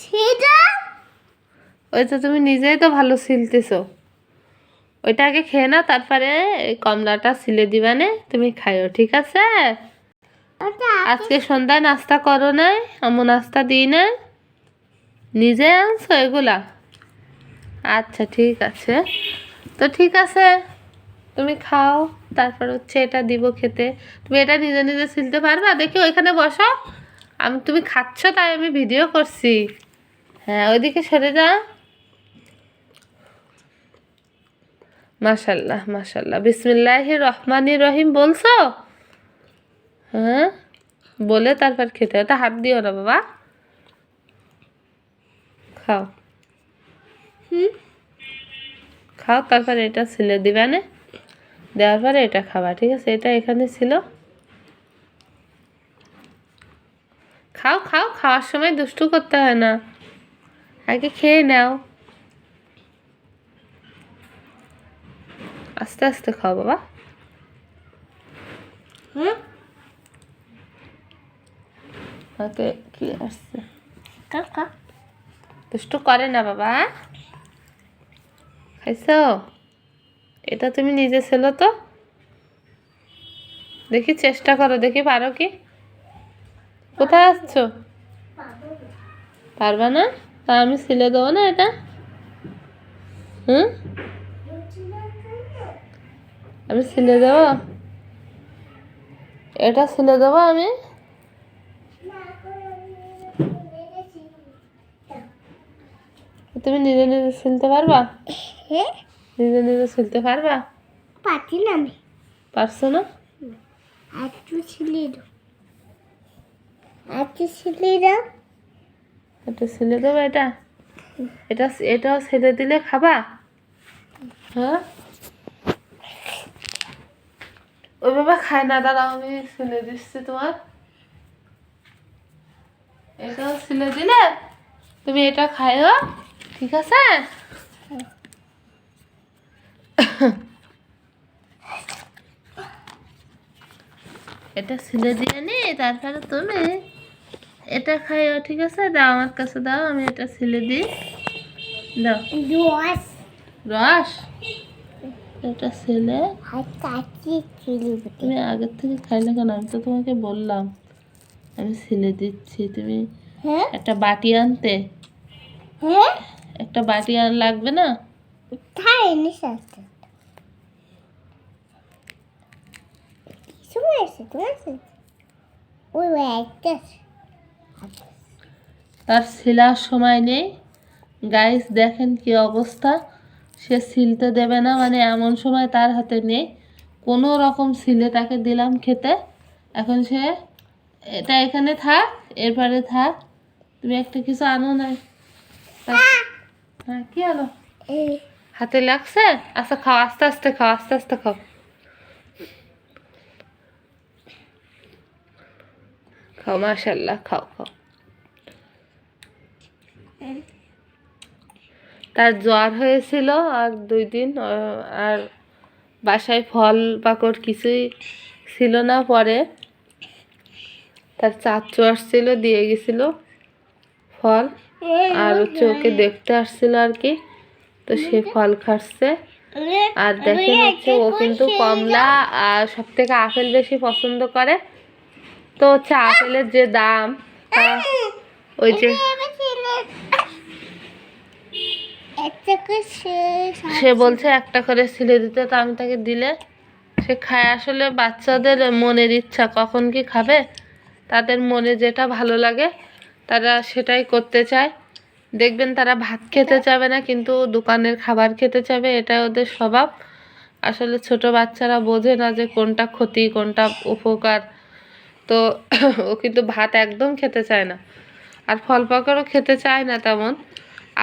সেটা? ওই তো তুমি নিজেই তো ভালো সিলতেছো। ওইটা আগে খেয়ে নাও তারপরে কমলাটা সিলে দিবানে তুমি খাইও ঠিক আছে? আজকে সন্ধ্যায় নাস্তা করো নাই আমু নাস্তা দিই না নিজে আনছো এগুলা? আচ্ছা ঠিক আছে। তো ঠিক আছে তুমি খাও তারপর হচ্ছে এটা দিব খেতে। তুমি এটা নিজে নিজে সিলতে পারবা? দেখি ওইখানে বসো। আমি তুমি খাচ্ছ তাই আমি ভিডিও করছি। হ্যাঁ ওইদিকে সরে যা। মাশাল্লাহ মাশাল্লাহ। বিসমিল্লাহ রহমানি রহিম বলছো? হ্যাঁ বলে তারপর খেতে ওটা হাত দিও না বাবা। খাও। হুম? খাও, তারপর এটা ছিলে দিবা না। দেওয়ার পরে এটা খাবা, ঠিক আছে? এটা এখানে ছিল। খাও খাও, খাওয়ার সময় দুষ্টু করতে হয় না। আগে খেয়ে নাও। আস্তে আস্তে খাও বাবা। হুম? ওকে কি আসছে? কাকা দুষ্টু করে না বাবা। খাইছো? এটা তুমি নিজে ছিল তো। দেখি চেষ্টা করো দেখি পারো কি? কোথায় আসছো পারবা না? তা আমি সিলে দেবো না এটা? হুম? আমি সিলে দেবো? এটা সিলে দেবো আমি? তুমি নিজে নিজে সিলতে পারবা? হ্যাঁ। নিজে নিজে সিলতে পারবা? পাতি না আমি। পারছ না? একটু ছিলে দাও। একটু ছিলে দাও। এটা সিলে দেবো এটা? এটা এটাও ছেড়ে দিলে খাবা? হ্যাঁ? ওই বাবা খায় না, দাঁড়াও, আমি সিলে দিচ্ছি তোমার। এটাও সিলে দিলে তুমি এটা খাইও ঠিক আছে? এটা সিলে দিয়ে নি, তারপরে তুমি এটা খাইও ঠিক আছে? দাও আমার কাছে দাও আমি এটা সিলে দিই। দাও। দোয়াস রস? এটা ছেলে। ছিলে তুমি আগের থেকে খাইলে কেন? আমি তো তোমাকে বললাম। আমি সিলে দিচ্ছি। তুমি হ্যাঁ? একটা বাটি আনতে। হ্যাঁ? একটা বাটি আন লাগবে না? কিছু আছে তো আছে ওই একটা তার সিলার সময় নেই। গাইস দেখেন কি অবস্থা। সে সিলতে দেবে না মানে এমন সময় তার হাতে নেই। কোনো রকম সিলে তাকে দিলাম খেতে। এখন সে এটা এখানে থাক এরপরে থাক। তুমি একটা কিছু আনো না হ্যাঁ কি আনো? হাতে লাগছে? আচ্ছা খাও আস্তে আস্তে খাও আস্তে আস্তে খাও। খাও মাশাল্লাহ খাও খাও। তার জ্বর হয়েছিল আর দুই দিন আর বাসায় ফল পাকড় কিছুই ছিল না পরে। তার চাচু আসছিল, দিয়ে গেছিল ফল, আর হচ্ছে ওকে দেখতে আসছিল আর কি। তো সে ফল খাচ্ছে। আর দেখেন হচ্ছে ও কিন্তু কমলা, আর সব থেকে আপেল বেশি পছন্দ করে। তো হচ্ছে আপেলের যে দাম ওই যে সে বলছে একটা করে ছিলে দিতে, তো আমি তাকে দিলে। সে খায় আসলে বাচ্চাদের মনের ইচ্ছা, কখন কি খাবে? তাদের মনে যেটা ভালো লাগে, তারা সেটাই করতে চায়। দেখবেন তারা ভাত খেতে চাবে না, কিন্তু দোকানের খাবার খেতে চাবে এটা ওদের স্বভাব। আসলে ছোট বাচ্চারা বোঝে না যে কোনটা ক্ষতি, কোনটা উপকার। তো ও কিন্তু ভাত একদম খেতে চায় না। আর ফল পাকড়ও খেতে চায় না তেমন।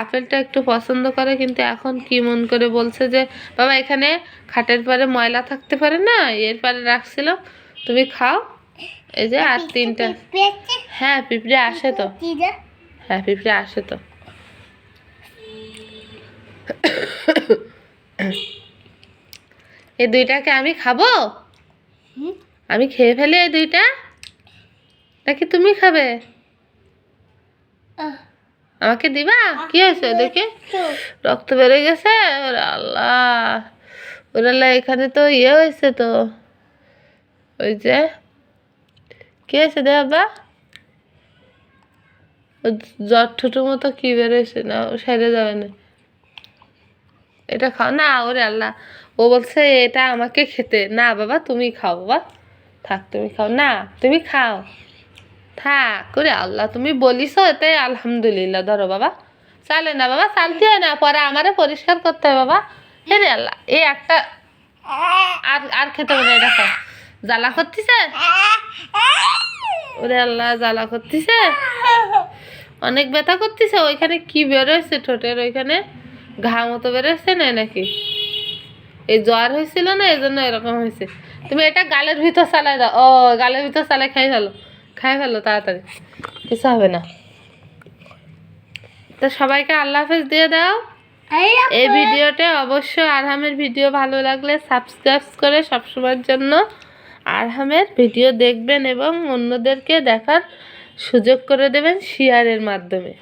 আপেলটা একটু পছন্দ করে কিন্তু এখন কি মন করে বলছে যে বাবা এখানে খাটের পরে ময়লা থাকতে পারে না এর পারে রাখছিলাম তুমি খাও। এই যে আর তিনটা হ্যাঁ পিঁপড়ে আসে তো। হ্যাঁ পিঁপড়ে আসে তো। এই দুইটাকে আমি খাব? আমি খেয়ে ফেলি এই দুইটা? নাকি তুমি খাবে? আমাকে দিবা? কি হয়েছে দেখি রক্ত বেড়ে গেছে? ওরে আল্লাহ। ওরে আল্লাহ এখানে তো ইয়ে হয়েছে তো। ওই যে কি হয়েছে দে বাবা ও জ্বর ঠুটুর মতো কি বেরোয়েছে না ও সেরে যাবে না। এটা খাও না ওরে আল্লাহ। ও বলছে এটা আমাকে খেতে। না বাবা তুমি খাও বাবা। থাক তুমি খাও। না তুমি খাও। থাক করে আল্লাহ তুমি বলিস এতে আলহামদুলিল্লাহ, ধরো বাবা। চালে না বাবা চালতে হয় না, পরে আমারে পরিষ্কার করতে হয় বাবা। রে আল্লাহ, এই একটা আর আর খেতে না, এটা জ্বালা করতেছে? ওরে আল্লাহ, জ্বালা করতেছে? অনেক ব্যথা করতেছে, ওইখানে কি বেরোয়েছে ঠোঁটের ওইখানে? ঘা মতো বেরোচ্ছে না নাকি? এই জ্বর হয়েছিল না এই জন্য এরকম হয়েছে। তুমি এটা গালের ভিতর চালাই দাও, ও, গালের ভিতর চালাই খাই ফেলো। খাই ফেলো তাড়াতাড়ি। কিছু হবে না। তো সবাইকে আল্লাহ হাফেজ দিয়ে দাও। এই ভিডিওতে অবশ্যই আরহামের ভিডিও ভালো লাগলে সাবস্ক্রাইব করে সবসময়ের জন্য আরহামের ভিডিও দেখবেন এবং অন্যদেরকে দেখার সুযোগ করে দেবেন শেয়ারের মাধ্যমে।